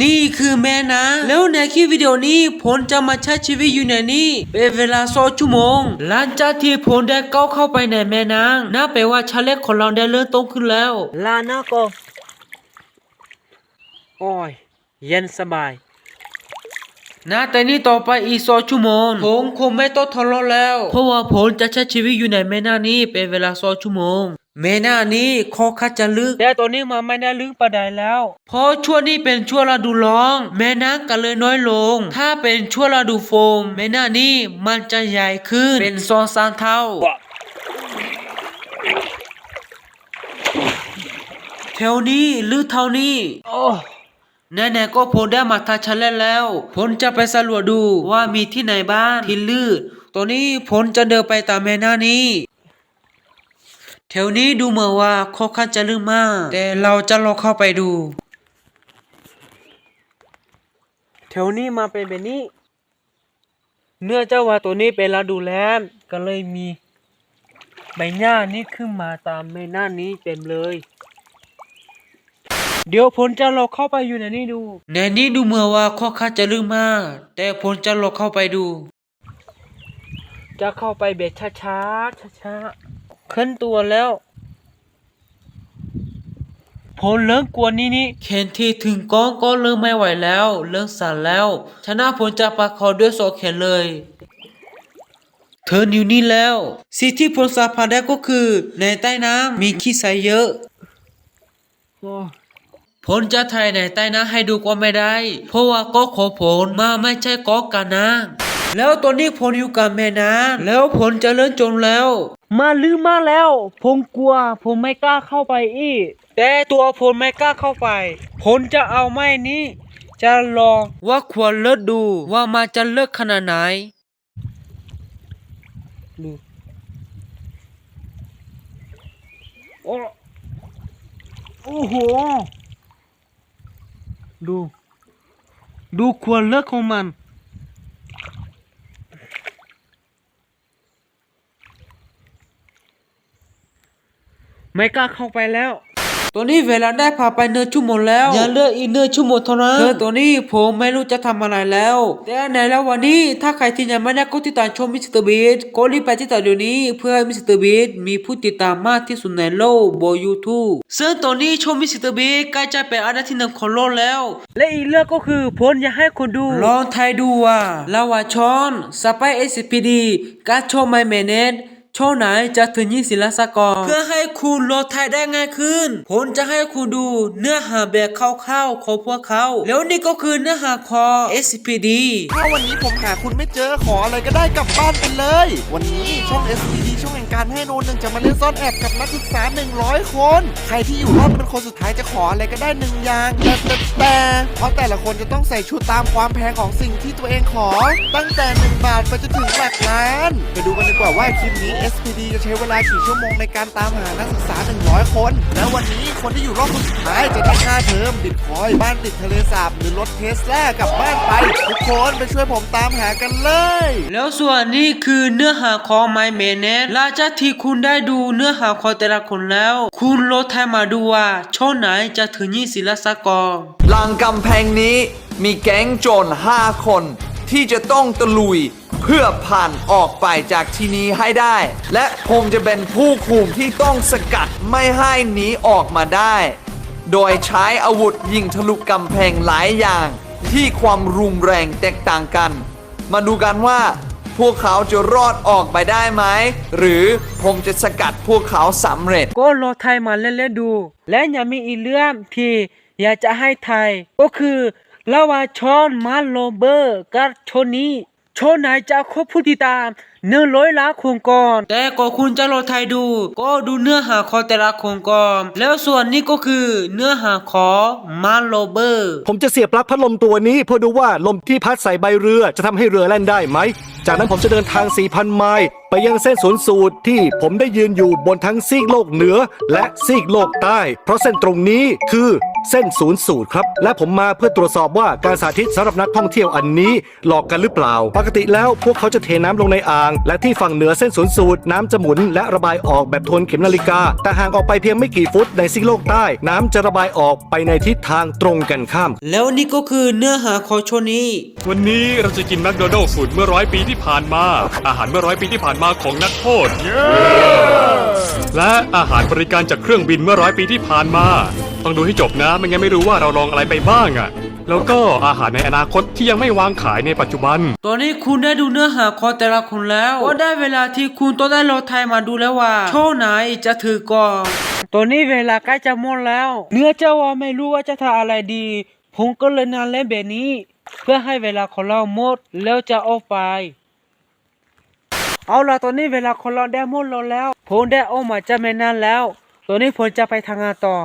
นี่คือแม่นะ แล้วในคลิปวิดีโอนี้ผมจะมาใช้ชีวิตอยู่ในนี้เป็นเวลาสองชั่วโมง หลังจากที่ผมได้ก้าวเข้าไปในแม่นางน่าแปลว่าชาเล็กของเราได้เริ่มโตขึ้นแล้ว ลานะก็โอ้ย เย็นสบายนะแต่นี่ต่อไปอีกสองชั่วโมงผมคงไม่ต้องทะเลาะแล้ว เพราะว่าผมจะใช้ชีวิตอยู่ในแม่น้ำนี้เป็นเวลาสองชั่วโมง แม่น้ำนี้คอคัดจะลึก แต่ตอนนี้มันไม่ได้ลึกประใดแล้ว เพราะช่วงนี้เป็นช่วงฤดูร้อนแม่น้ำก็เลยน้อยลง ถ้าเป็นช่วงฤดูฝนแม่น้ำนี้มันจะใหญ่ขึ้นเป็นสองสามเท่า แถวนี้ลึกเท่านี้โอ้แน่ๆก็ผมได้มาทัชเลนแล้วผมจะไปสำรวจดูว่ามีที่ไหนบ้างที่ลืดตอนนี้ผมจะเดินไปตามแม่น้านี้ แถวนี้ดูเหมือนว่าค่อนข้างจะลึกมาก แต่เราจะลองเข้าไปดู แถวนี้มาเป็นแบบนี้ เนื่องจากว่าตัวนี้เป็นฤดูแล้งก็เลยมีใบหญ้านี้ขึ้นมาตามแม่น้านี้เต็มเลย เดี๋ยวผมจะลองเข้าไปอยู่ในนี้ดู ในนี้ดูเหมือนว่าข้อค้างจะลึกมาก แต่ผมจะลองเข้าไปดู จะเข้าไปแบบช้าช้าช้ ขึ้นตัวแล้วผมเริ่มกลัวนี่นี่เข็นที่ถึงก้องก็เริ่มไม่ไหวแล้วเริ่มสั่นแล้ว ชนะผมจะประคองด้วยโซเข็นเลย เธออยู่นี่แล้ว สิ่งที่ผมสัมผัสได้ก็คือ ในใต้น้ำมีขี้ใสเยอะผมจะถ่ายในใต้น้ำให้ดูก็ไม่ได้ เพราะว่าก็ขอผลมาไม่ใช่ก็กันนะแล้วตอนนี้ผมอยู่กับแม่น้ำแล้วผมจะเลิ่อนจมแล้ว มาลืมมาแล้ว ผมกลัว ผมไม่กล้าเข้าไปอีกแต่ตัวผมไม่กล้าเข้าไป ผมจะเอาไม้นี้ จะลองว่าควรเลิศดูว่ามันจะเลิศขนาดไหนดูโอ้โอ้โห ดู ดูควรเลิกของมัน ไม่กล้าเข้าไปแล้ว ตัวนี้เวลาได้พาไปเนื้อชั่วโมงแล้วอย่าเลือกอีกเนื้อชั่วโมงเท่านั้นเธอตัวนี้ผมไม่รู้จะทำอะไรแล้ว แต่ในแล้ววันนี้ถ้าใครที่ยังไม่ได้กดติดตามชมมิสเตอร์บีทก็รีบไปติดตามเดี๋ยวนี้เพื่อให้มิสเตอร์บีทมีผู้ติดตามมากที่สุดในโลกบนยูทูบซึ่งตอนนี้ชมมิสเตอร์บีทใกล้จะเป็นอันดับที่หนึ่งของโลกแล้ว และอีกเรื่องก็คือผมอยากให้คนดู ลองทายดูว่าลาวาชอนสไปเอสพีดีการโชว์ไมเมเนต โชว์ไหนจะถึงยี่สิบล้านสกอร์เพื่อให้คุณโหลดไทยได้ง่ายขึ้น ผมจะให้คุณดูเนื้อหาแบบคร่าวๆของพวกเขา แล้วนี่ก็คือเนื้อหาคอ SPD ถ้าวันนี้ผมหาคุณไม่เจอขออะไรก็ได้กลับบ้านไปเลย วันนี้ช่อง SPD ช่องแห่งการให้โนนหนึ่งจะมาเล่นซ่อนแอบกับนักศึกษา 100 คน ใครที่อยู่รอดเป็นคนสุดท้ายจะขออะไรก็ได้หนึ่งอย่างแต่แต่แต่เพราะแต่ละคนจะต้องใส่ชุดตามความแพงของสิ่งที่ตัวเองขอ ตั้งแต่ 1 บาทไปจนถึงหลักล้าน ไปดูกันดีกว่าว่าคลิปนี้ SPD จะใช้เวลากี่ชั่วโมงในการตามหานักศึกษา 100 คน แล้ววันนี้คนที่อยู่รอบคนสุดท้ายจะได้ค่าเทอมบิตคอยน์บ้านติดทะเลสาบ หรือรถเทสลากลับบ้านไป ทุกคนไปช่วยผมตามหากันเลย แล้วส่วนนี้คือเนื้อหาของ My m a n e t หลังจากที่คุณได้ดูเนื้อหาของแต่ละคนแล้ว คุณโหลดไทยมาดูว่าช่องไหนจะถึงยี่สิบล้านสกอร์หลังกำแพงนี้มีแก๊งโจร5คน ที่จะต้องตะลุย เพื่อผ่านออกไปจากที่นี้ให้ได้ และผมจะเป็นผู้คุมที่ต้องสกัดไม่ให้หนีออกมาได้ โดยใช้อาวุธยิงทะลุกำแพงหลายอย่างที่ความรุนแรงแตกต่างกัน มาดูกันว่าพวกเขาจะรอดออกไปได้ไหม หรือผมจะสกัดพวกเขาสำเร็จ ก็โหลดไทยมาเล่นๆดู และยังมีอีกเรื่องที่อยากจะให้ไทย ก็คือระหว่าชอนมาโลเบอร์กับโชนี้ โชว์ไหนจะคบผู้ติดตาม หนึ่งร้อยล้านคนก่อนแต่ก็คุณจะโหลดไทยดู ก็ดูเนื้อหาของแต่ละคนก่อนแล้วส่วนนี้ก็คือเนื้อหาของมาโลเบอร์ ผมจะเสียบปลั๊กพัดลมตัวนี้เพื่อดูว่าลมที่พัดใส่ใบเรือจะทำให้เรือแล่นได้ไหม จากนั้นผมจะเดินทาง 4,000 ไมล์ไปยังเส้นศูนย์สูตรที่ผมได้ยืนอยู่บนทั้งซีกโลกเหนือ และซีกโลกใต้ เพราะเส้นตรงนี้คือเส้นศูนย์สูตรครับ และผมมาเพื่อตรวจสอบว่าการสาธิตสำหรับนักท่องเที่ยวอันนี้หลอกกันหรือเปล่า ปกติแล้วพวกเขาจะเทน้ำลงในอ่างและที่ฝั่งเหนือเส้นศูนย์สูตรน้ำจะหมุนและระบายออกแบบทวนเข็มนาฬิกา แต่ห่างออกไปเพียงไม่กี่ฟุตในซีกโลกใต้ น้ำจะระบายออกไปในทิศทางตรงกันข้าม แล้วนี่ก็คือเนื้อหาของโชว์นี้ วันนี้เราจะกินแมคโดนัลด์สูตรเมื่อร้อยปีที่ผ่านมา อาหารเมื่อร้อยปีที่ผ่านมาของนักโทษ และอาหารบริการจากเครื่องบินเมื่อร้อยปีที่ผ่านมา ต้องดูให้จบนะ ไม่งั้นไม่รู้ว่าเราลองอะไรไปบ้างอะ แล้วก็อาหารในอนาคตที่ยังไม่วางขายในปัจจุบัน ตอนนี้คุณได้ดูเนื้อหาของแต่ละคนแล้วก็ได้เวลาที่คุณต้องได้รอไทยมาดูแล้วว่า โชว์ไหนจะถือก่อนตอนนี้เวลาใกล้จะหมดแล้ว เนื้อเจ้าว่าไม่รู้ว่าจะทำอะไรดี ผมก็เลยนานเล่นแบบนี้ เพื่อให้เวลาของเราหมดแล้วจะออกไป เอาล่ะตอนนี้เวลาของเราได้หมดลงแล้ว ผมได้ออกมาจะไม่นานแล้ว ตอนนี้ผมจะไปทำงานต่อ